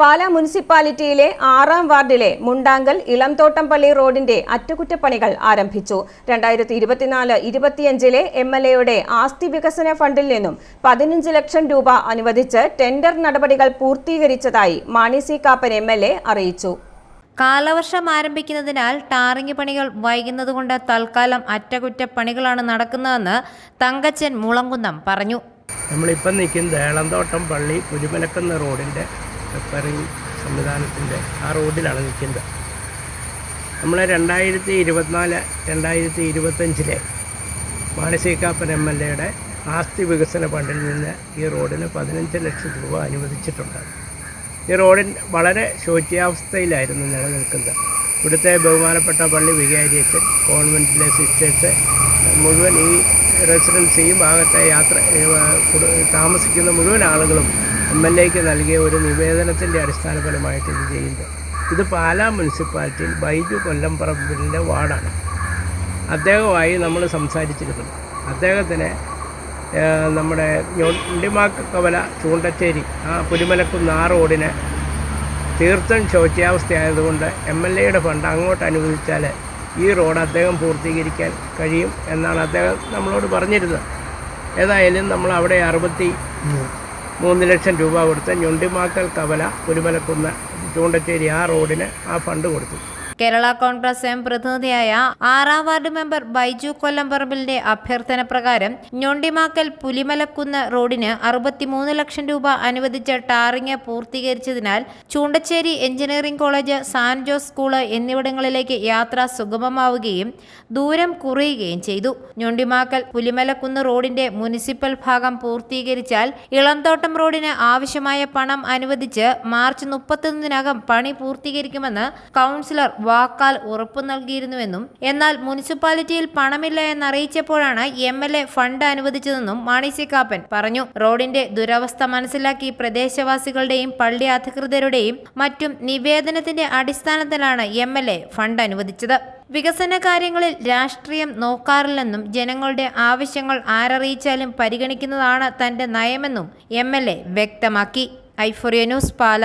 പാലാ മുനിസിപ്പാലിറ്റിയിലെ ആറാം വാർഡിലെ മുണ്ടാങ്കൽ ഇളംതോട്ടംപള്ളി റോഡിന്റെ അറ്റകുറ്റപ്പണികൾ ആരംഭിച്ചു. രണ്ടായിരത്തി ഇരുപത്തിനാല് ഇരുപത്തിയഞ്ചിലെ എം എൽ എയുടെ ആസ്തി വികസന ഫണ്ടിൽ നിന്നും പതിനഞ്ച് ലക്ഷം രൂപ അനുവദിച്ച് ടെൻഡർ നടപടികൾ പൂർത്തീകരിച്ചതായി Mani C Kappan M L A അറിയിച്ചു. കാലവർഷം ആരംഭിക്കുന്നതിനാൽ ടാറിംഗ് പണികൾ വൈകുന്നതുകൊണ്ട് തൽക്കാലം അറ്റകുറ്റപ്പണികളാണ് നടക്കുന്നതെന്ന് തങ്കച്ചൻ മുളങ്കുന്നം പറഞ്ഞു. നമ്മളിപ്പം നിൽക്കുന്നത് ഏളന്തോട്ടം പള്ളി പുലിമലക്കുന്ന റോഡിന്റെ റിപ്പയറിംഗ് സംവിധാനത്തിന്റെ ആ റോഡിലാണ് നിൽക്കുന്നത്. നമ്മൾ രണ്ടായിരത്തി ഇരുപത്തിനാല് രണ്ടായിരത്തി ഇരുപത്തഞ്ചിലെ മാനസികാപ്പൻ എം എൽ എയുടെ ആസ്തി വികസന ഫണ്ടിൽ നിന്ന് ഈ റോഡിന് പതിനഞ്ച് ലക്ഷം രൂപ അനുവദിച്ചിട്ടുണ്ട്. ഈ റോഡിൻ വളരെ ശോച്യാവസ്ഥയിലായിരുന്നു നിലനിൽക്കുന്നത്. ഇവിടുത്തെ ബഹുമാനപ്പെട്ട പള്ളി വികാരിയച്ചൻ കോൺവെന്റിലെ സിസ്റ്റേഴ്സ് മുഴുവൻ ഈ റെസിഡൻസിയും ഭാഗത്തെ യാത്ര താമസിക്കുന്ന മുഴുവൻ ആളുകളും എം എൽ എക്ക് നൽകിയ ഒരു നിവേദനത്തിന്റെ അടിസ്ഥാനപരമായിട്ട് ഇത് ചെയ്യുന്നത് ഇത് പാലാ മുനിസിപ്പാലിറ്റിയിൽ ബൈജു കൊല്ലംപറമ്പിലിന്റെ വാർഡാണ്. അദ്ദേഹവുമായി നമ്മൾ സംസാരിച്ചിരുന്നു. അദ്ദേഹത്തിന് നമ്മുടെ ഞൊണ്ടിമാക്ക് കവല ചൂണ്ടച്ചേരി ആ പുലിമലക്കുന്ന് ആ റോഡിന് തീർത്തും ശോച്യാവസ്ഥയായതുകൊണ്ട് എം എൽ എയുടെ ഫണ്ട് അങ്ങോട്ട് അനുവദിച്ചാൽ ഈ റോഡ് അദ്ദേഹം പൂർത്തീകരിക്കാൻ കഴിയും എന്നാണ് അദ്ദേഹം നമ്മളോട് പറഞ്ഞിരുന്നത്. ഏതായാലും നമ്മൾ അവിടെ അറുപത്തി മൂന്ന് ലക്ഷം രൂപ കൊടുത്ത് ഞൊണ്ടിമാക്കൽ കവല പുലിമലക്കുന്ന് ചൂണ്ടച്ചേരി ആ റോഡിന് ആ ഫണ്ട് കൊടുത്തു. കേരള കോൺഗ്രസ് എം പ്രതിനിധിയായ ആറാം വാർഡ് മെമ്പർ ബൈജു കൊല്ലംപറമ്പിലിന്റെ അഭ്യർത്ഥന പ്രകാരം ഞൊണ്ടിമാക്കൽ പുലിമലക്കുന്ന് റോഡിന് അറുപത്തിമൂന്ന് ലക്ഷം രൂപ അനുവദിച്ച tarring പൂർത്തീകരിച്ചതിനാൽ Choondacherry engineering college San Jose school എന്നിവിടങ്ങളിലേക്ക് യാത്ര സുഗമമാവുകയും ദൂരം കുറയുകയും ചെയ്തു. ഞൊണ്ടിമാക്കൽ പുലിമലക്കുന്ന് റോഡിന്റെ മുനിസിപ്പൽ ഭാഗം പൂർത്തീകരിച്ചാൽ ഇളന്തോട്ടം റോഡിന് ആവശ്യമായ പണം അനുവദിച്ച് മാർച്ച് മുപ്പത്തൊന്നിനകം പണി പൂർത്തീകരിക്കുമെന്ന് കൗൺസിലർ വാക്കാൽ ഉറപ്പു നൽകിയിരുന്നുവെന്നും എന്നാൽ മുനിസിപ്പാലിറ്റിയിൽ പണമില്ല എന്നറിയിച്ചപ്പോഴാണ് എം എൽ എ ഫണ്ട് അനുവദിച്ചതെന്നും മാണി സി കാപ്പൻ പറഞ്ഞു. റോഡിന്റെ ദുരവസ്ഥ മനസ്സിലാക്കി പ്രദേശവാസികളുടെയും പള്ളി അധികൃതരുടെയും മറ്റും നിവേദനത്തിന്റെ അടിസ്ഥാനത്തിലാണ് എം എൽ എ ഫണ്ട് അനുവദിച്ചത്. വികസന കാര്യങ്ങളിൽ രാഷ്ട്രീയം നോക്കാറില്ലെന്നും ജനങ്ങളുടെ ആവശ്യങ്ങൾ ആരറിയിച്ചാലും പരിഗണിക്കുന്നതാണ് തന്റെ നയമെന്നും എം വ്യക്തമാക്കി. ഐഫോറിയ ന്യൂസ് പാല.